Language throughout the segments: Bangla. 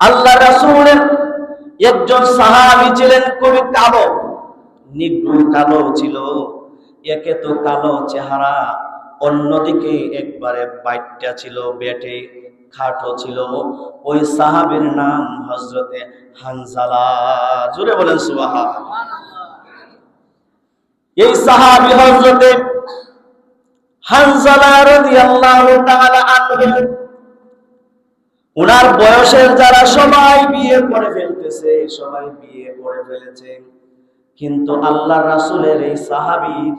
আল্লাহ রাসূলের একজন সাহাবী ছিলেন কবি কালো নিগ্র কালো ছিল। একে তো কালো চেহারা, অন্যদিকে একবারে বাইটটা ছিল, বেটে খাটো ছিল। ওই সাহাবীর নাম হজরতে হানজালা। জুড়ে বলেন সুবাহা এই সাহাবী হজরতে হানজালা রাদিয়াল্লাহু তাআলা আনহু। উনার বয়সের যারা সবাই বিয়ে করে ফেলতেছে, সবাই বিয়ে করে ফেলেছে। কিন্তু আল্লাহ রাসূলের এই সাহাবীর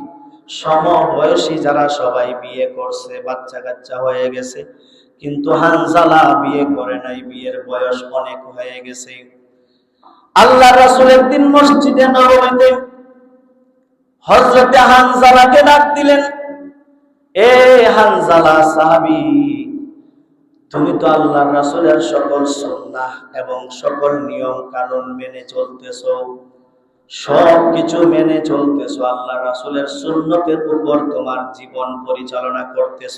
সম বয়সী যারা সবাই বিয়ে করছে বাচ্চা কাচ্চা হয়ে গেছে। কিন্তু হানজালা বিয়ে করে নাই, বিয়ের বয়স অনেক হয়ে গেছে। আল্লাহ রাসূল একদিন মসজিদে নববীতে হযরতে হানজালাকে ডাক দিলেন, এ হানজালা সাহাবী তুমি তো আল্লাহ রাসুলের সকল সুন্নাহ এবং সকল নিয়ম কানুন মেনে চলতেছ সব কিছু মেনে চলতেছো আল্লাহ রাসুলের সুন্নতের উপর তোমার জীবন পরিচালনা করতেছ।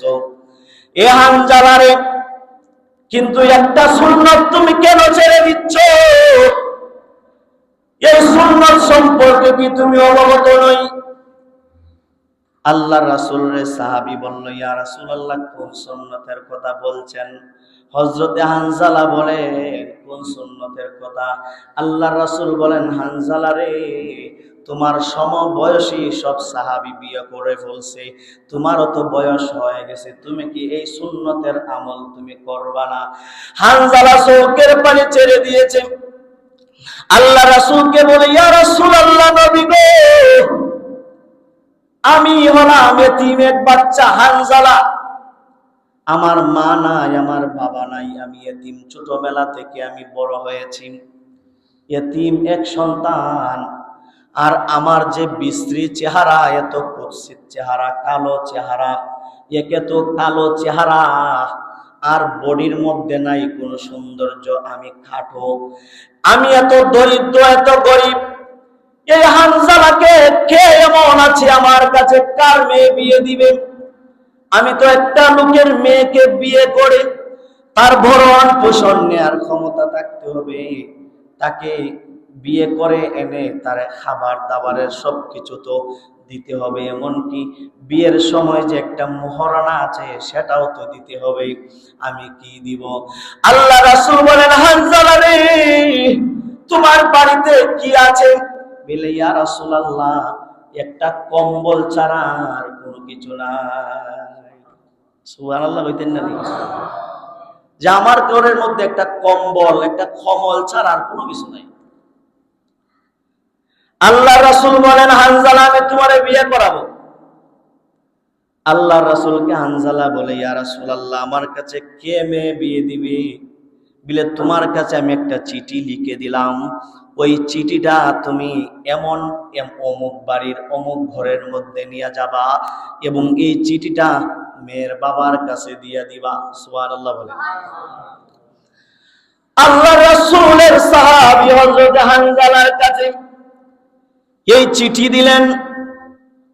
এ হানজালারে কিন্তু একটা সুন্নত তুমি কেন ছেড়ে দিচ্ছ? এই সুন্নত সম্পর্কে কি তুমি অবগত নই? আল্লাহ রাসূল রে সাহাবী বলল, ইয়া রাসূলুল্লাহ, কোন সুন্নতের কথা বলছেন? হযরতে হানজালা বলে, কোন সুন্নতের কথা? আল্লাহ রাসূল বলেন, হানজালা রে, তোমার সমবয়সী সব সাহাবী বিয়ে করে ফেলছে। তোমারও তো বয়স হয়ে গেছে, তুমি কি এই সুন্নতের আমল তুমি করবা না? হানজালা চোখের পানি ছেড়ে দিয়েছে। আল্লাহ রাসূলকে বলে, ইয়া রাসূলুল্লাহ, নবী গো আমি হলাম এতিম এক বাচ্চা হানজালা। আমার মা নাই, আমার বাবা নাই, আমি এতিম। ছোটবেলা থেকে আমি বড় হয়েছি। এতিম এক সন্তান। আর আমার যে বিশ্রী চেহারা, এত কুৎসিত চেহারা, কালো চেহারা, একে তো কালো চেহারা। আর বডির মধ্যে নাই কোনো সৌন্দর্য, আমি খাটো। আমি এত দরিদ্র, এত গরিব। এই হানজালাকে কে এমন আছে আমার কাছে, কার মেয়ে বিয়ে দিবে? আমি তো একটা লোকের মেয়েকে বিয়ে করে, তার ভরণ পোষণ ক্ষমতা থাকতে হবে। তাকে বিয়ে করে এনে তার খাবার দাবারের সবকিছু তো দিতে হবে, এমনকি বিয়ের সময় যে একটা মোহরানা আছে, সেটাও তো দিতে হবে। আমি কি দিব? আল্লাহ রাসূল বলেন, হানজালা রে, তোমার বাড়িতে কি আছে? বলে, ইয়া একটা কম্বল ছাড়া আর কোনো কিছু নাই। যে আমার ঘরের মধ্যে একটা কম্বল, একটা কমল ছাড়া আর কোনো কিছু নাই। আল্লাহ রাসূল বলেন হানজালা আমি তোমারে বিয়ে করাবো। আল্লাহ রাসূলকে হানজালা বলে, ইয়া রাসূলুল্লাহ, আমার কাছে কে মেয়ে বিয়ে দিবে? বিলে তোমার কাছে আমি একটা চিঠি লিখে দিলাম। ওই চিঠিটা তুমি এমন অমুক বাড়ির অমুক ঘরের মধ্যে নিয়ে যাবা এবং এই চিঠিটা মেয়ের বাবার কাছে দিয়ে দিবা। সুবহানাল্লাহ বলে। আল্লাহ রাসূলের সাহাবী হযরত হানজালার কাছে এই চিঠি দিলেন।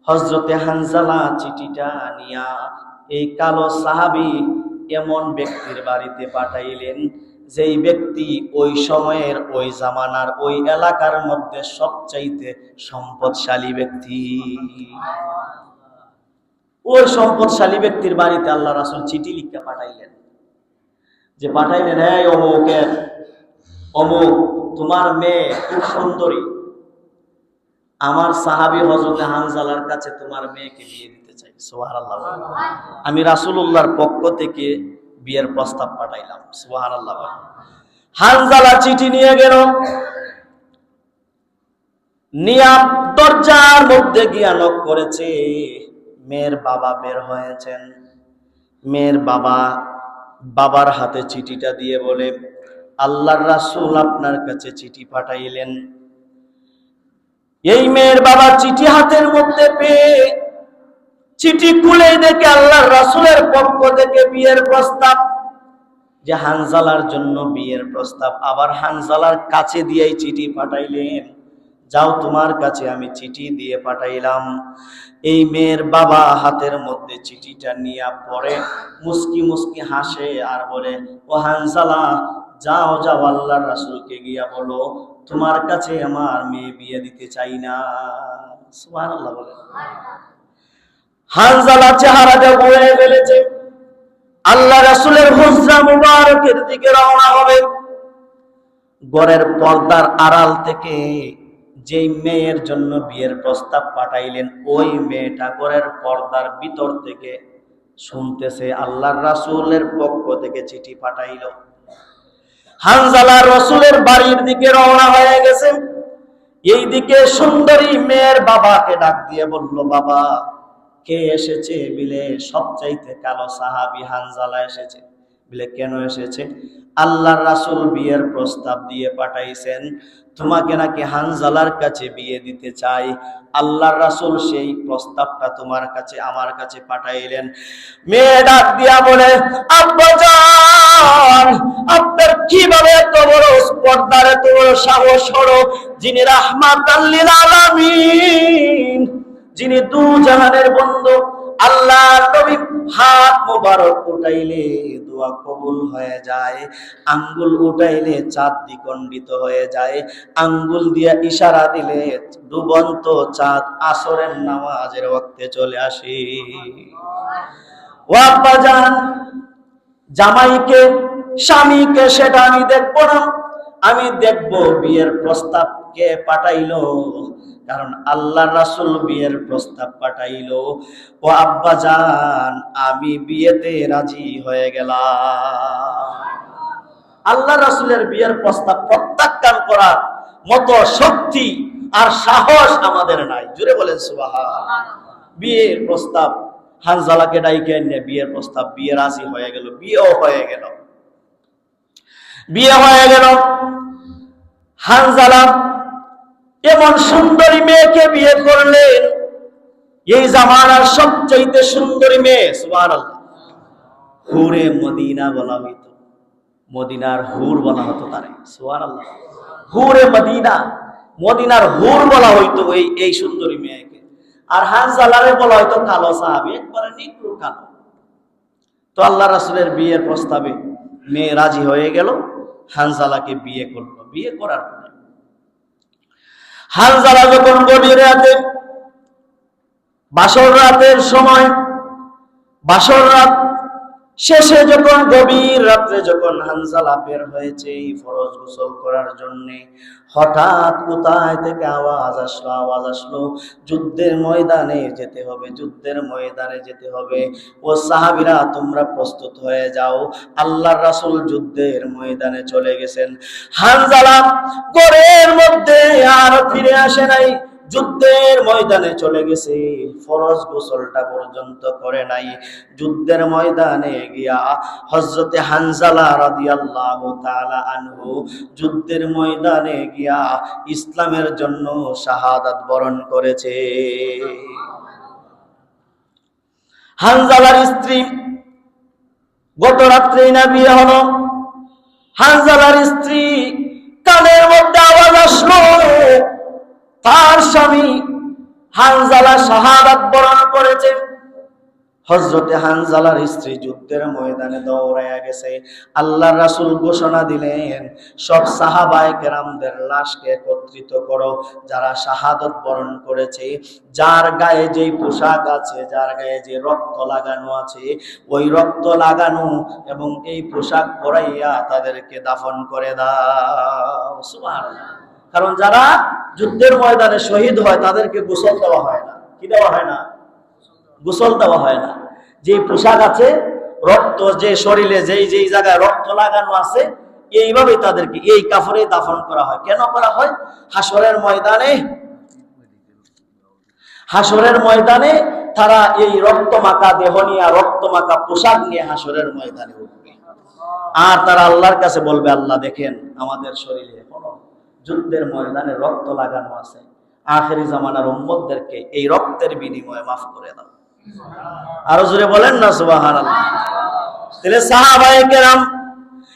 হযরতে হানজালা চিঠিটা নিয়া এই কালো সাহাবী এমন ব্যক্তির বাড়িতে পাঠাইলেন। যেই ব্যক্তি ওই সময়ের ওই জামানার ওই এলাকার মধ্যে সবচাইতে সম্পদশালী ব্যক্তি। ওই সম্পদশালী ব্যক্তির বাড়িতে আল্লাহ রাসূল চিঠি লিখে পাঠাইলেন। যে পাঠাইলেন, এই অমুকের অমুক, তোমার মেয়ে খুব সুন্দরী। আমার সাহাবী হজরতে হানজালার কাছে তোমার মেয়েকে বিয়ে দিতে চাই। সুবহানাল্লাহ। আমি রাসূলুল্লাহর পক্ষ থেকে বিয়ের প্রস্তাব পাঠাইলাম, সুবহানাল্লাহ হানজালা চিঠি নিয়ে গেল। নিয়া দরজার মধ্যে গিয়া নক করেছে। মেয়ের বাবা বের হয়েছেন। মেয়ের বাবা বাবার হাতে চিঠিটা দিয়ে বলে, আল্লাহর রাসুল আপনার কাছে চিঠি পাঠাইলেন। এই মেয়ের বাবা চিঠি হাতের মধ্যে পেয়ে চিঠি খুলে দেখে আল্লাহর রাসূলের পক্ষ থেকে বিয়ের প্রস্তাব। যে হানজালার জন্য বিয়ের প্রস্তাব। আবার হানজালার কাছে দিয়েই চিঠি পাঠাইলেন। যাও তোমার কাছে আমি চিঠি দিয়ে পাঠাইলাম। এই মেয়ের বাবা হাতের মধ্যে চিঠিটা নিয়ে পরে মুস্কি মুস্কি হাসে আর বলে, ও হানজালা, যাও যাও আল্লাহ রাসুলকে গিয়া বলো, তোমার কাছে আমার মেয়ে বিয়ে দিতে চাই না। সুবহানাল্লাহ বলে। হানজালা চেহারাটা বয়ে ফেলেছে। আল্লাহ রাসুলের হুজরা মুবারকের দিকে রওনা হবে। গড়ের পর্দার আড়াল থেকে যেই মেয়ের জন্য বিয়ের প্রস্তাব পাঠাইলেন, ওই মেয়েটা গড়ের পর্দার ভিতর থেকে শুনতেছে আল্লাহর রাসূলের পক্ষ থেকে চিঠি পাঠাইল। হানজালা রসুলের বাড়ির দিকে রওনা হয়ে গেছে। এই দিকে সুন্দরী মেয়ের বাবাকে ডাক দিয়ে বলল, বাবা কে এসেছে বিলে সবচাইতে কালো সাহাবি হানজালা এসেছে? বিলে কেন এসেছে? আল্লাহর রাসূল বিয়ের প্রস্তাব দিয়ে পাঠাইছেন, তোমাকে নাকি হানজালার কাছে বিয়ে দিতে চাই। আল্লাহর রাসূল সেই প্রস্তাবটা তোমার কাছে, আমার কাছে পাঠাইলেন। মেয়ে ডাক দিয়া বলে আব্বাজান আপনার কীভাবে এত বড় স্পর্ধার বড় সাহস হলো? যিনি রাহমাতাল লিল আলামিন যিনি দু জাহানের বন্ধু আল্লাহ নবী হাত মোবারক উঠাইলে দোয়া কবুল হয়ে যায়, আঙ্গুল উঠাইলে চাঁদ দ্বিখণ্ডিত হয়ে যায়, আঙ্গুল দিয়া ইশারা দিলে ডুবন্ত চাঁদ আসরের নামাজের ওয়াক্তে চলে আসে। ও আব্বাজান জামাইকে, স্বামীকে সেটা আমি দেখব না, আমি দেখব বিয়ের প্রস্তাব কে পাঠাইলো। কারণ আল্লাহ রাসূল বিয়ের প্রস্তাব পাঠাইলো, ও আব্বা জান, আমি বিয়েতে রাজি হয়ে গেলাম। আল্লাহ রাসূলের বিয়ের প্রস্তাব প্রত্যাখ্যান করার মতো শক্তি আর সাহস আমাদের নাই। জুড়ে বলেন সুবহান বিয়ের প্রস্তাব, হানজালাকে ডাইকে এনে বিয়ের প্রস্তাব, বিয়ে রাজি হয়ে গেল, বিয়েও হয়ে গেল। বিয়ে হয়ে গেল। হানজালা এমন সুন্দরী মেয়েকে বিয়ে করলেন এই জামানার সবচাইতে সুন্দরী মেয়ে, সুবহানাল্লাহ। হুরে মদিনা বলা হইতো। মদিনার হুর বলা হতো তারে, সুবহানাল্লাহ। হুরে মদিনা, মদিনার হুর বলা হইতো এই এই সুন্দরী মেয়েকে। আর হানজালারে বলা হয়তো কালো সাহাবি, একবারে নিকরু কালো। তো আল্লাহ রাসূলের বিয়ের প্রস্তাবে মেয়ে রাজি হয়ে গেল, হানজালাকে বিয়ে করল। বিয়ে করার পরে হানজালা যখন গভীর রাতে বাসর রাতের সময় বাসর রাত শেষে যখন গভীর রাত্রে যখন হানজালা বের হয়েছে এই ফরজ গোসল করার জন্য, হঠাৎ কোথায় থেকে আওয়াজ আসলো? আওয়াজ আসলো, যুদ্ধের ময়দানে যেতে হবে, যুদ্ধের ময়দানে যেতে হবে। ও সাহাবিরা, তোমরা প্রস্তুত হয়ে যাও। আল্লাহর রাসুল যুদ্ধের ময়দানে চলে গেছেন। হানজালা গড়ের মধ্যে আর ফিরে আসে নাই। যুদ্ধের ময়দানে চলে গেছে। ফরজ গোসলটা পর্যন্ত করে নাই। যুদ্ধের ময়দানে গিয়া হজরতে হানজালা রাদিয়াল্লাহু তাআলা আনহু যুদ্ধের ময়দানে গিয়া ইসলামের জন্য শাহাদাত বরণ করেছে। হানজালার স্ত্রী গত রাত্রেই না বিয়ে হলো। হানজালার স্ত্রী কানের মধ্যে আওয়াজ আসলো। তার স্বামী হানজালা শাহাদাত বরণ করেছে। হজরতে হানজালার স্ত্রী যুদ্ধের ময়দানে দৌড়াইয়া গেছে। আল্লাহ রাসূল ঘোষণা দিলেন, সব সাহাবায়ে কেরামদের লাশকে একত্রিত করো, যারা শাহাদত বরণ করেছে। যার গায়ে যেই পোশাক আছে, যার গায়ে যে রক্ত লাগানো আছে, ওই রক্ত লাগানো এবং এই পোশাক পরাইয়া তাদেরকে দাফন করে দাও। কারণ যারা যুদ্ধের ময়দানে শহীদ হয়, তাদেরকে গোসল দেওয়া হয় না। কি দেওয়া হয় না? গোসল দেওয়া হয় না। যে পোশাক আছে, রক্ত যে শরীরে যেই যেই জায়গায় রক্ত লাগানো আছে এইভাবে তাদেরকে, এই কাপড়ে দাফন করা হয়। কেন করা হয়? হাসরের ময়দানে হাসরের ময়দানে তারা এই রক্ত মাখা দেহ নিয়ে রক্ত মাখা পোশাক নিয়ে হাসরের ময়দানে উঠবে। আর তারা আল্লাহর কাছে বলবে, আল্লাহ দেখেন আমাদের শরীরে কোনো যুদ্ধের ময়দানে রক্ত লাগানো আছে। আখেরি জামানার উম্মতদেরকে এই রক্তের বিনিময়ে মাফ করে দাও। আরও জোরে বলেন না সুবাহান তাহলে সাহাবায়ে কেরাম,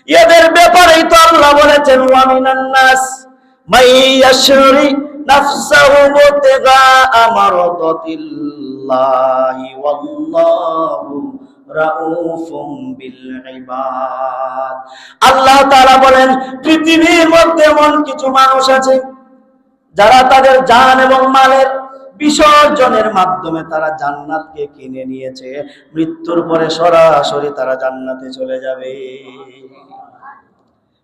এদের ব্যাপারেই তো আল্লাহ বলেছেন, ওয়া মিনান নাস মাই ওয়াল্লাহু রাউফুম বিল ইবাদ আল্লাহ তাআলা বলেন পৃথিবীর মধ্যে এমন কিছু মানুষ আছে যারা তাদের জান এবং মালের বিসর্জনের মাধ্যমে তারা জান্নাতকে কিনে নিয়েছে। মৃত্যুর পরে সরাসরি তারা জান্নাতে চলে যাবে।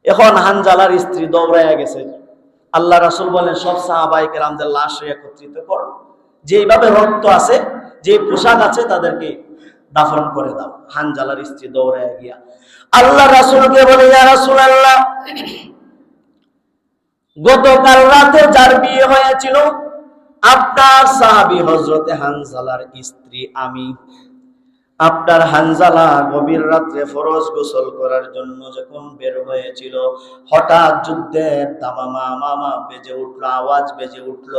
এখন হানজালার স্ত্রী দৌড়াইয়া গেছে। আল্লাহ রাসূল বলেন, সব সাহাবাইকে আমাদের লাশ একত্রিত করো। যেইভাবে রক্ত আছে, যে পোশাক আছে, তাদেরকে দাফন করে দাও। হানজালার স্ত্রী দৌড়াইয়া গিয়া। আল্লাহ রাসূলকে বলে রাসূলুল্লাহ, গতকাল রাতে যার বিয়ে হয়েছিল, আপনার সাহাবি হজরতে হানজালার স্ত্রী, আমি। আপনার হানজালা গভীর রাত্রে ফরজ গোসল করার জন্য যখন বের হয়েছিল, হঠাৎ যুদ্ধের দামামা মামা বেজে উঠল, আওয়াজ বেজে উঠল,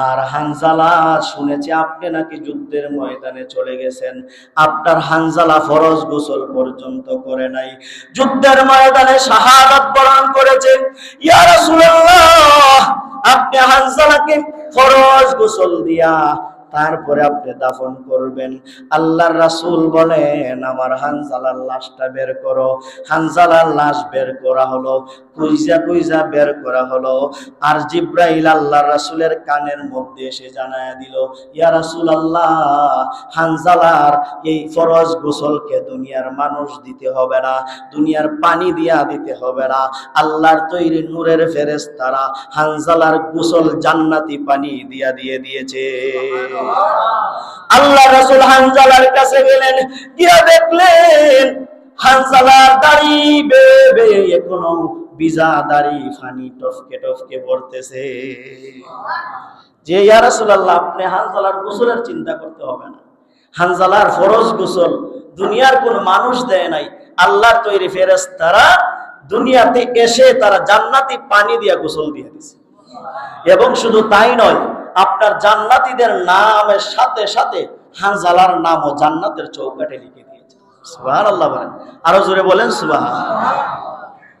আর হানজালা, শুনেছে আপনি নাকি যুদ্ধের ময়দানে চলে গেছেন। আপনার হানজালা ফরজ গোসল পর্যন্ত করে নাই। যুদ্ধের ময়দানে শাহাদাত বরণ করেছে ইয়া আপনি হানজালাকে ফরজ গোসল দিয়া তারপরে আপনি দাফন করবেন। আল্লাহর রাসুল বলেন, আমার হানজালার লাশটা বের করো। হানজালার লাশ বের করা হলো কুইজা কুইজা বের করা হলো। আর জিব্রাইল আল্লাহর রাসূলের কানের মধ্যে এসে জানায় দিল, ইয়া রাসূল আল্লাহ হানজালার এই ফরজ গোসলকে দুনিয়ার মানুষ দিতে হবে না, দুনিয়ার পানি দিয়া দিতে হবে না। আল্লাহর তৈরি নূরের ফেরেশতারা হানজালার গোসল জান্নাতি পানি দিয়া দিয়ে দিয়েছে। আল্লাহ রাসূল হানজালার কাছে গেলেন, গিয়া দেখলেন, হানজালার দাড়ি বেবে এখনও বিজা দাড়ি, ফানি টফকে টফকে পড়তেছে। যে, ইয়া রাসূলুল্লাহ, আপনি হানজালার গোসলের চিন্তা করতে হবে না। হানজালার ফরজ গোসল দুনিয়ার কোন মানুষ দেয় নাই। আল্লাহর তৈরি ফেরেশতারা দুনিয়াতে এসে তারা জান্নাতি পানি দিয়া গোসল দিয়ে দিছে। এবং শুধু তাই নয়, আপনার জান্নাতীদের নামের সাথে সাথে হানজালার নামও জান্নাতের চৌকাটে লিখে দিয়েছে। সুবহান আল্লাহ বলেন। আরও জোরে বলেন, সুবহান।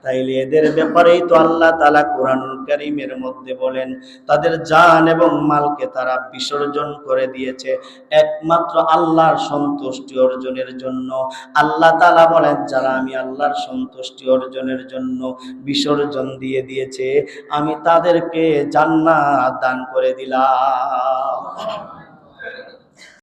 তাইলে এদের ব্যাপারেই তো আল্লাহ তালা কোরআনুল কারীমের মধ্যে বলেন, তাদের জান এবং মালকে তারা বিসর্জন করে দিয়েছে। একমাত্র আল্লাহর সন্তুষ্টি অর্জনের জন্য। আল্লাহ তালা বলেন, যারা আমি আল্লাহর সন্তুষ্টি অর্জনের জন্য বিসর্জন দিয়ে দিয়েছে, আমি তাদেরকে জান্নাত দান করে দিলাম।